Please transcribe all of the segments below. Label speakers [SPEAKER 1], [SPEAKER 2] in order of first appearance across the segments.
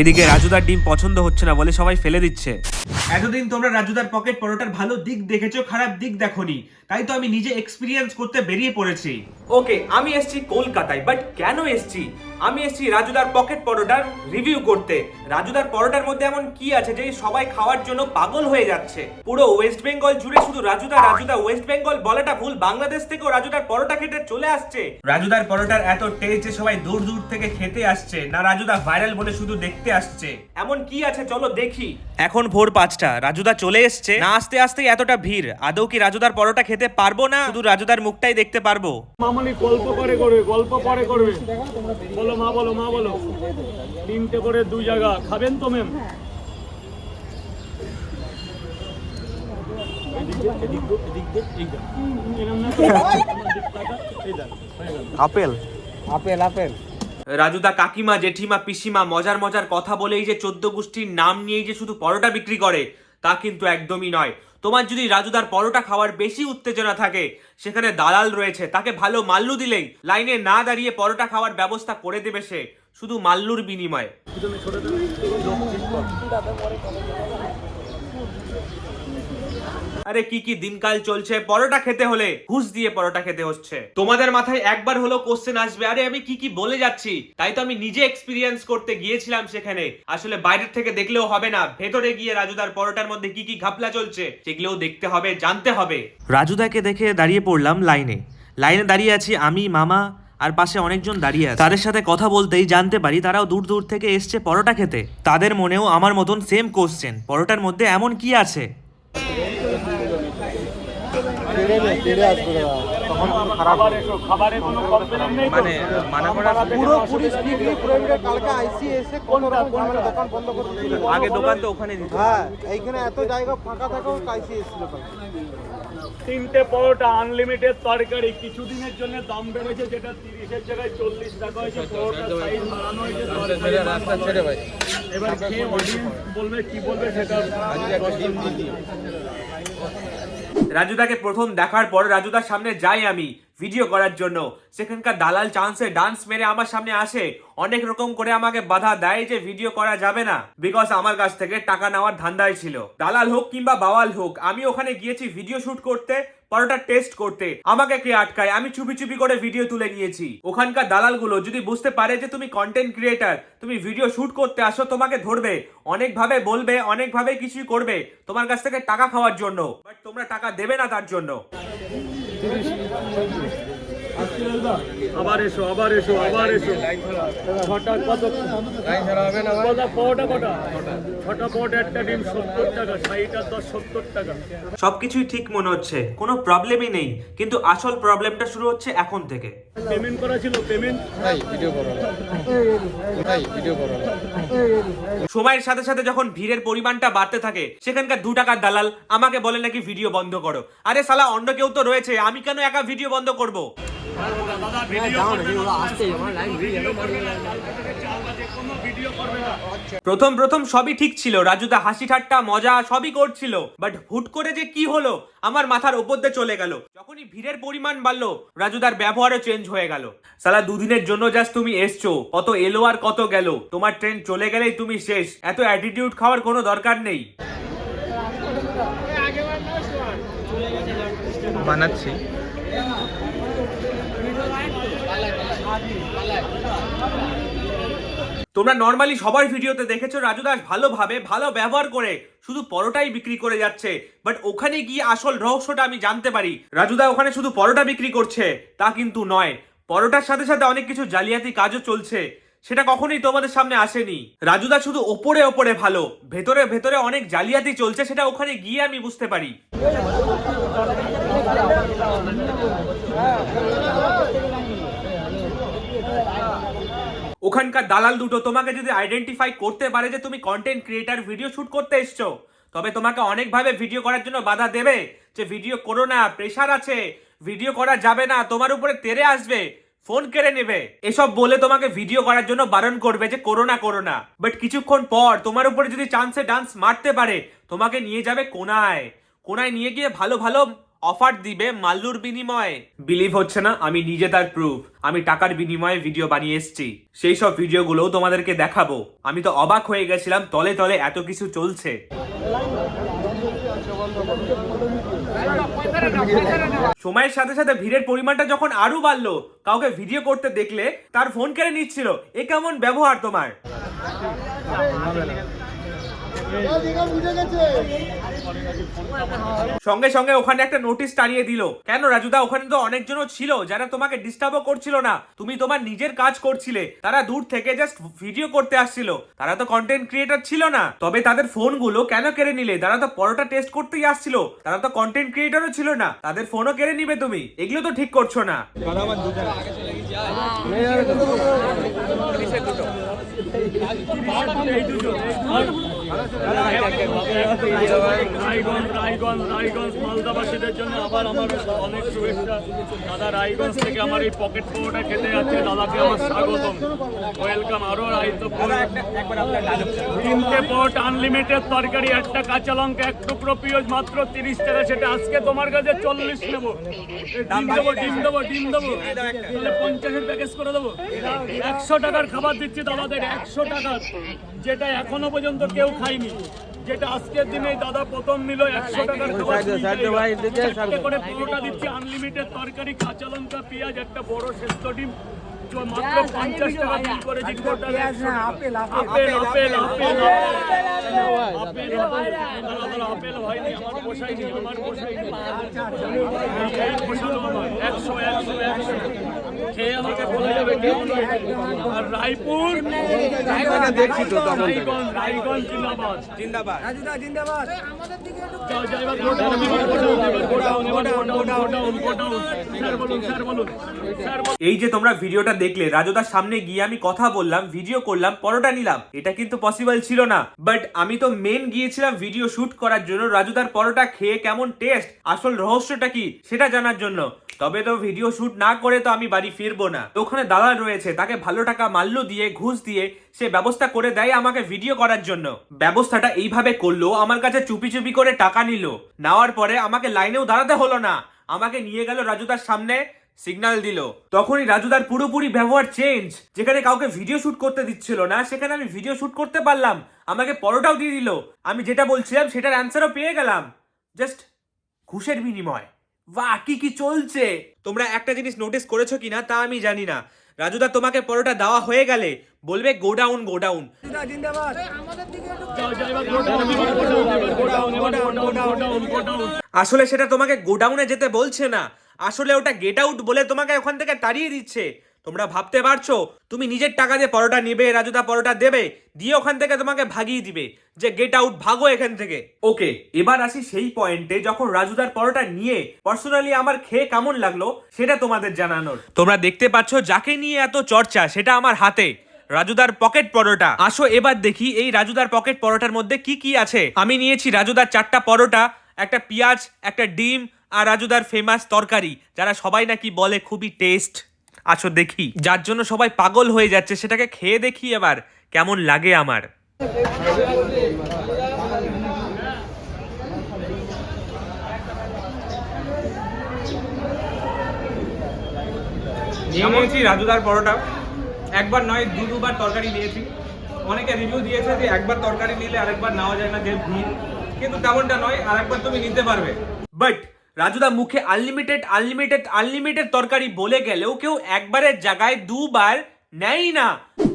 [SPEAKER 1] এদিকে রাজুদার ডিম পছন্দ হচ্ছে না বলে সবাই ফেলে দিচ্ছে। এতদিন তোমরা রাজুদার পকেট পরোটার ভালো দিক দেখেছ খারাপ দিক দেখোনি। তাই তো আমি নিজে এক্সপিরিয়েন্স করতে বেরিয়ে পড়েছি। ওকে আমি এসেছি কলকাতায় বাট কেন এসেছি? আমি এসেছি রাজুদার পকেট পরোটার রিভিউ করতে। রাজুদার পরোটার মধ্যে এমন কি আছে যে সবাই খাওয়ার জন্য পাগল হয়ে যাচ্ছে? পুরো ওয়েস্ট বেঙ্গল জুড়ে শুধু রাজুদা রাজুদা ওয়েস্ট বেঙ্গল বলাটা ভুল। বাংলাদেশ থেকেও রাজুদার পরোটা খেতে চলে আসছে। রাজুদার পরোটার এত টেস্ট যে সবাই দূর দূর থেকে খেতে আসছে। না রাজুদা ভাইরাল বলে শুধু দেখতে আসছে। এমন কি আছে চলো দেখি। এখন ভোর পাঁচটা রাজুদা চলে এসছে। না আসতে আসতে এতটা ভিড়। আদৌ কি রাজুদার পরোটা খেতে পারব না? শুধু রাজুদার মুখটাই দেখতে পারব।
[SPEAKER 2] মামনি গল্প করে করবে গল্প পরে করবে। বলো মা বলো মা বলো। তিনটে করে দুই জায়গা। খাবেন তো ম্যাম
[SPEAKER 3] আপেল। Apple apple.
[SPEAKER 1] রাজুদা কাকিমা জেঠিমা পিসিমা মজার মজার কথা বলেই যে চোদ্দ গোষ্ঠীর নাম নিয়েই যে শুধু পরোটা বিক্রি করে তা কিন্তু একদমই নয়। তোমার যদি রাজুদার পরোটা খাওয়ার বেশি উত্তেজনা থাকে সেখানে দালাল রয়েছে তাকে ভালো মাল্লু দিলেই লাইনে না দাঁড়িয়ে পরোটা খাওয়ার ব্যবস্থা করে দেবে সে শুধু মাল্লুর বিনিময়ে। আরে কি কি দিনকাল চলছে? পরোটা খেতে হলে ঘুষ দিয়ে পরোটা খেতে হচ্ছে। তোমাদের মাথায় একবার হলো কোশ্চেন আসবে। আরে আমি কি কি বলে যাচ্ছি? তাই তো আমি নিজে এক্সপিরিয়েন্স করতে গিয়েছিলাম সেখানে। আসলে বাইরের থেকে দেখলেও হবে না। ভেতরে গিয়ে রাজুদার পরোটার মধ্যে কি কি ঘাপলা চলছে, সেগুলোও দেখতে হবে, জানতে হবে। রাজুদাকে দেখে দাঁড়িয়ে পড়লাম লাইনে। লাইনে দাঁড়িয়ে আছি আমি, মামা, আর পাশে অনেকজন দাঁড়িয়ে আছে। তাদের সাথে কথা বলতেই জানতে পারি তারাও দূর দূর থেকে এসছে পরোটা খেতে। তাদের মনেও আমার মতন সেম কোশ্চেন পরোটার মধ্যে এমন কি আছে?
[SPEAKER 2] মানে মানা করা
[SPEAKER 3] পুরো পুরি স্ট্রিক্টলি প্রোহিবিটেড কালকে আইসি এসে কোন দোকান বন্ধ করে
[SPEAKER 1] আগে দোকান তো ওখানে দিত।
[SPEAKER 3] হ্যাঁ এইখানে এত জায়গা ফাঁকা থাকেও আইসি এসেছিল
[SPEAKER 2] তিনটে পরোটা আনলিমিটেড তরকারি কিছুদিনের জন্য দাম বেড়েছে যেটা তিরিশের জায়গায় চল্লিশ টাকা হয়েছে পরোটা সাইজ বাড়ানো হয়েছে তরকারি রাস্তা ছেড়ে ভাই। এবার খেয়ে অডিয়েন্স বলবে কি বলবে সেটা
[SPEAKER 1] রাজুদাকে প্রথম দেখার পর রাজুদার সামনে যাই আমি ভিডিও করার জন্য। সেখানকার দালাল চান্সে ডান্স মেরে আমার সামনে আসে। অনেক রকম করে আমাকে বাধা দেয় যে ভিডিও করা যাবে না। বিকজ আমার কাছ থেকে টাকা নেওয়ার ধান্দায় ছিল। দালাল হোক কিংবা বাওয়াল হোক, আমি ওখানে গিয়েছি ভিডিও শুট করতে। পরোটা টেস্ট করতে। আমাকে কে আটকায়? আমি চুপি চুপি করে ভিডিও তুলে নিয়েছি। ওখানকার দালালগুলো যদি বুঝতে পারে যে তুমি কন্টেন্ট ক্রিয়েটার তুমি ভিডিও শুট করতে আসো, তোমাকে ধরবে। অনেকভাবে বলবে, অনেকভাবে কিছুই করবে তোমার কাছ থেকে টাকা খাওয়ার জন্য। বাট তোমরা টাকা দেবে না তার জন্য।
[SPEAKER 2] আবার এসো আবার এসো আবার এসো। ছটা কত কটা পরোটা কটা ছটা পরোটা একটা ডিম সত্তর টাকা ষাট দশ সত্তর টাকা।
[SPEAKER 1] সবকিছুই ঠিক মনে হচ্ছে কোনো প্রবলেমই নেই কিন্তু আসল প্রবলেমটা শুরু হচ্ছে এখন থেকে।
[SPEAKER 2] পেমেন্ট করা ছিল পেমেন্ট
[SPEAKER 1] সময়ের সাথে সাথে যখন ভিড়ের পরিমাণটা বাড়তে থাকে সেখানকার দু টাকার দালাল আমাকে বলে নাকি ভিডিও বন্ধ করো। আরে সালা অন্য কেউ তো রয়েছে আমি কেন একা ভিডিও বন্ধ করব? প্রথম প্রথম সবই ঠিক ছিল। রাজুদা হাসি ঠাট্টা, মজা সবই করছিল। বাট হুট করে যে কি হলো, আমার মাথার ওপর দিয়ে চলে গেল। যখনই ভিড়ের পরিমাণ বাড়লো রাজুদার ব্যবহারও চেঞ্জ হয়ে গেল। সালা দুদিনের জন্য জাস্ট তুমি এসছো। কত এলো আর কত গেল। তোমার ট্রেন চলে গেলেই তুমি শেষ। এত অ্যাটিটিউড খাওয়ার কোনো দরকার নেই।
[SPEAKER 3] বানাচ্ছি।
[SPEAKER 1] তোমরা নর্মালি সবার ভিডিওতে দেখেছ রাজু দাস ভালোভাবে, ভালো ব্যবহার করে শুধু পরোটাই বিক্রি করে যাচ্ছে। বাট ওখানে গিয়ে আসল রহস্যটা আমি জানতে পারি। রাজুদা ওখানে শুধু পরোটা বিক্রি করছে, তা কিন্তু নয়। পরোটার সাথে সাথে অনেক কিছু জালিয়াতি কাজও চলছে। সেটা কখনোই তোমাদের সামনে আসেনি। রাজুদা শুধু ওপরে ওপরে ভালো। ভেতরে ভেতরে অনেক জালিয়াতি চলছে, সেটা ওখানে গিয়ে আমি বুঝতে পারি। ওখানকার দালাল দুটো তোমাকে যদি আইডেন্টিফাই করতে পারে যে তুমি কন্টেন্ট ক্রিয়েটার ভিডিও শুট করতে এসছো, তবে তোমাকে অনেকভাবে ভিডিও করার জন্য বাধা দেবে যে ভিডিও করো না প্রেশার আছে ভিডিও করা যাবে না, তোমার উপরে তেরে আসবে ফোন কেড়ে নেবে। এসব বলে তোমাকে ভিডিও করার জন্য বারণ করবে যে করো না করো না। বাট কিছুক্ষণ পর তোমার উপরে যদি চান্সে ডান্স মারতে পারে, তোমাকে নিয়ে যাবে কোনায়। কোনায় নিয়ে গিয়ে ভালো ভালো অফার দিবে মাল্লুর বিনিময়ে। বিলিভ হচ্ছে না, আমি নিজে তার প্রুফ আমি টাকার বিনিময়ে ভিডিও বানিয়ে এসেছি। সেই সব ভিডিওগুলোও তোমাদেরকে দেখাবো। আমি তো অবাক হয়ে গেছিলাম, তলে তলে এত কিছু চলছে। সময়ের সাথে সাথে ভিড়ের পরিমাণটা যখন আরও বাড়লো, কাউকে ভিডিও করতে দেখলে তার ফোন কেড়ে নিচ্ছিল, এ কেমন ব্যবহার তোমার? সঙ্গে সঙ্গে ওখানে একটা নোটিশ টানিয়ে দিল। কেন রাজুদা, ওখানে তো অনেকজনও ছিল যারা তোমাকে ডিস্টার্বও করছিল না। তুমি তোমার নিজের কাজ করছিলে। তারা দূর থেকে জাস্ট ভিডিও করতে আসছিল। তারা তো কন্টেন্ট ক্রিয়েটর ছিল না। তবে তাদের ফোনগুলো কেন কেড়ে নিলে? তারা তো পরোটা টেস্ট করতেই আসছিল। তারা তো কন্টেন্ট ক্রিয়েটরও ছিল না। তাদের ফোনও কেড়ে নিবে তুমি। এগুলো তো ঠিক করছ না।
[SPEAKER 2] রায়গঞ্জ রায়গঞ্জ রায়গঞ্জ মালদাবাসীদের জন্য আবার আমার দাদা রায়গঞ্জ থেকে আমার এই পকেট পোটা খেতে যাচ্ছে। দাদাকে ওয়েলকাম আরও রায়তো আনলিমিটেড তরকারি, একটা কাঁচা লঙ্কা, এক টুকরো পিঁয়াজ মাত্র তিরিশ টাকা। সেটা আজকে তোমার কাছে চল্লিশ নেব। ডিম দেবো ডিম দেবো ডিম দেবো। তাহলে পঞ্চাশের প্যাকেজ করে দেবো। একশো টাকার খাবার দিচ্ছি দাদাদের, একশো টাকার। যেটা এখনও পর্যন্ত কেউ খায়নি যেটা আজকের দিনে দাদা প্রথম নিল একশো টাকার করে পরোটা দিচ্ছি আনলিমিটেড তরকারি কাঁচা লঙ্কা পেঁয়াজ একটা বড় সেদ্ধ ডিম। চ- মাত্র পঞ্চাশ টাকা বিল করেছি total apple apple apple apple apple apple apple হয়নি আমার পোষায়নি আমার পোষায়নি এই পোষালো আমার একশো একশো একশো। খেয়ে আমাকে বলে যাবে হয়েছে আর রায়পুর? দেখছি তো রায়গঞ্জ রায়গঞ্জ জিন্দাবাদ। স্যার বলুন।
[SPEAKER 1] এই যে তোমরা ভিডিওটা দেখলে রাজুদার সামনে গিয়ে আমি কথা বললাম ভিডিও করলাম পরোটা নিলাম। এটা কিন্তু পসিবল ছিল না। বাট আমি তো মেন গিয়েছিলাম ভিডিও শুট করার জন্য রাজুদার পরোটা খেয়ে কেমন টেস্ট আসল রহস্যটা কি সেটা জানার জন্য। তবে তো ভিডিও শুট না করে তো আমি বাড়ি ফিরবো না। ওখানে দালাল রয়েছে, তাকে ভালো টাকা মাল্য দিয়ে, ঘুষ দিয়ে সে ব্যবস্থা করে দেয় আমাকে ভিডিও করার জন্য। ব্যবস্থাটা এইভাবে করল, আমার কাছে চুপি চুপি করে টাকা নিল। নেওয়ার পরে আমাকে লাইনেও দাঁড়াতে হলো না। আমাকে নিয়ে গেল রাজুদার সামনে সিগন্যাল দিল। তখনই রাজুদার পুরোপুরি ব্যবহার চেঞ্জ যেখানে কাউকে ভিডিও শুট করতে দিচ্ছিল না, সেখানে আমি ভিডিও শুট করতে পারলাম। আমাকে পরোটাও দিয়ে দিল। আমি যেটা বলছিলাম, সেটার অ্যান্সারও পেয়ে গেলাম। জাস্ট ঘুষের বিনিময়। বাহ কি কি চলছে? তোমরা একটা জিনিস নোটিস করেছ কিনা তা আমি জানি না। রাজুদা তোমাকে পরোটা দেওয়া হয়ে গেলে বলবে গোডাউন গোডাউন। আসলে সেটা তোমাকে গোডাউনে যেতে বলছে না। আসলে ওটা গেট আউট বলে তোমাকে ওখান থেকে তাড়িয়ে দিচ্ছে। তোমরা ভাবতে পারছ? তুমি নিজের টাকা দিয়ে পরোটা নেবে, রাজুদা পরোটা দেবে, দিয়ে ওখান থেকে তোমাকে ভাগিয়ে দিবে। যে গেট আউট ভাগো এখান থেকে। ওকে, এবার আসি সেই পয়েন্টে যখন রাজুদার পরোটা নিয়ে পার্সোনালি আমার খেয়ে কেমন লাগল, সেটা তোমাদের জানানোর। তোমরা দেখতে পাচ্ছ যাকে নিয়ে এত চর্চা, সেটা আমার হাতে। রাজুদার পকেট পরোটা। আসো এবার দেখি এই রাজুদার পকেট পরোটার মধ্যে কি কি আছে। আমি নিয়েছি রাজুদার চারটা পরোটা, একটা পেঁয়াজ, একটা ডিম আর রাজুদার ফেমাস তরকারি, যারা সবাই নাকি বলে খুবই টেস্ট আসো দেখি। যার জন্য সবাই পাগল হয়ে যাচ্ছে সেটাকে খেয়ে দেখি এবার কেমন লাগে আমার। নিয়ে নিয়েছি রাজুদার পরোটা। একবার নয় দু দুবার তরকারি নিয়েছি অনেকে রিভিউ দিয়েছে যে একবার তরকারি নিলে আরেকবার নেওয়া যায় না যে ভিড়। কিন্তু তেমনটা নয় আরেকবার তুমি নিতে পারবে। বাট রাজুদা মুখে আনলিমিটেড আনলিমিটেড আনলিমিটেড তরকারি বলে গেলেও কেউ একবারের জায়গায় দুবার নেয় না।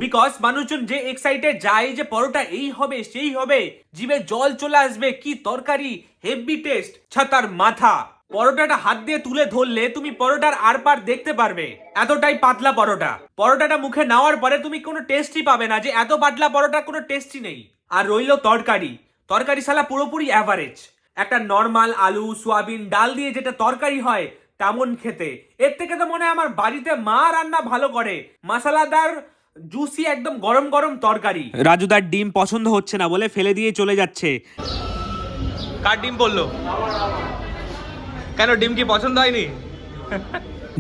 [SPEAKER 1] বিকজ মানুষজন যে এক্সাইটে যায় যে পরোটা, এই হবে, সেই হবে, জিভে জল চলে আসবে, কি তরকারি হেভি টেস্ট ছাতার মাথা। পরোটাটা হাত দিয়ে তুলে ধরলে তুমি পরোটার আর পার দেখতে পারবে, এতটাই পাতলা পরোটা। পরোটাটা মুখে নেওয়ার পরে তুমি কোনো টেস্টই পাবে না, যে এত পাতলা পরোটা কোনো টেস্টই নেই। আর রইল তরকারি। তরকারি সালা পুরোপুরি অ্যাভারেজ একটা নর্মাল আলু সোয়াবিন ডাল দিয়ে যেটা তরকারি হয় তেমন খেতে। এর থেকে তো মনে হয় আমার বাড়িতে মা রান্না ভালো করে। মশালাদার জুসি একদম গরম গরম তরকারি। রাজুদার ডিম পছন্দ হচ্ছে না বলে ফেলে দিয়ে চলে যাচ্ছে। কার ডিম বলল কেন ডিম কি পছন্দ হয়নি?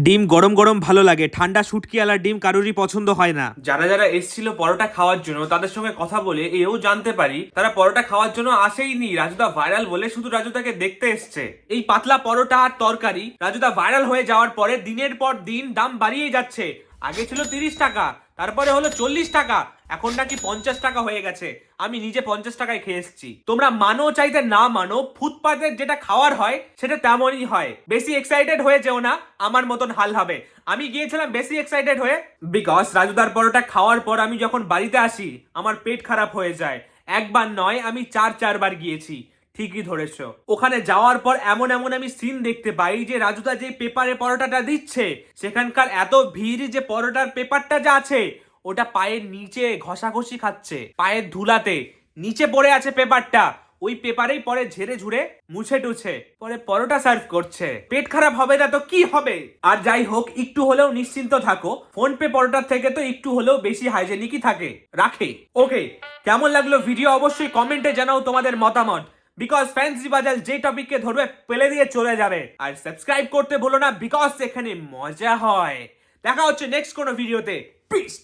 [SPEAKER 1] ডিম গরম গরম ভালো লাগে, ঠান্ডা শুটকি আলার ডিম কারোরই পছন্দ হয় না। যারা যারা এসেছিল পরোটা খাওয়ার জন্য, তাদের সঙ্গে কথা বলে এও জানতে পারি, তারা পরোটা খাওয়ার জন্য আসেইনি। রাজুদা ভাইরাল বলে শুধু রাজুদাকে দেখতে এসছে। এই পাতলা পরোটা আর তরকারি রাজুদা ভাইরাল হয়ে যাওয়ার পরে দিনের পর দিন দাম বাড়িয়ে যাচ্ছে। আগে ছিল তিরিশ টাকা, তারপরে হলো চল্লিশ টাকা, এখন নাকি পঞ্চাশ টাকা হয়ে গেছে। আমি নিজে পঞ্চাশ টাকায় খেয়ে এসেছি। তোমরা মানো চাইতে না মানো ফুটপাতের যেটা খাওয়ার হয় সেটা তেমনই হয়। বেশি এক্সাইটেড হয়ে যেও না, আমার মতন হাল হবে। আমি গিয়েছিলাম বেশি এক্সাইটেড হয়ে বিকজ রাজুদার পরোটা খাওয়ার পর আমি যখন বাড়িতে আসি, আমার পেট খারাপ হয়ে যায়। একবার নয়, আমি চার, চারবার গিয়েছি। ঠিকই ধরেছ। ওখানে যাওয়ার পর এমন এমন আমি সিন দেখতে পাই যে রাজুদা যে পেপারে পরোটাটা দিচ্ছে, সেখানকার এত ভিড় যে পরোটার পেপারটা যা আছে, ওটা পায়ের নিচে ঘষাঘষি খাচ্ছে, পায়ের ধুলাতে। নিচে পড়ে আছে পেপারটা ওই পেপারেই পরে ঝেড়ে ঝুড়ে মুছে টুছে, পরে পরোটা সার্ভ করছে। পেট খারাপ হবে না তো কি হবে? আর যাই হোক, একটু হলেও নিশ্চিন্ত থাকো। ফোন পে পরোটার থেকে তো একটু হলেও বেশি হাইজেনিকই থাকে। রাখে। ওকে কেমন লাগল ভিডিও অবশ্যই কমেন্টে জানাও তোমাদের মতামত। বিকজ ফ্যান্সি বাজাল যে টপিককে ধরবে পেলে দিয়ে চলে যাবে আর সাবস্ক্রাইব করতে ভুলো না বিকজ এখানে মজা হয় দেখা হচ্ছে নেক্সট কোনো ভিডিওতে পিস্ট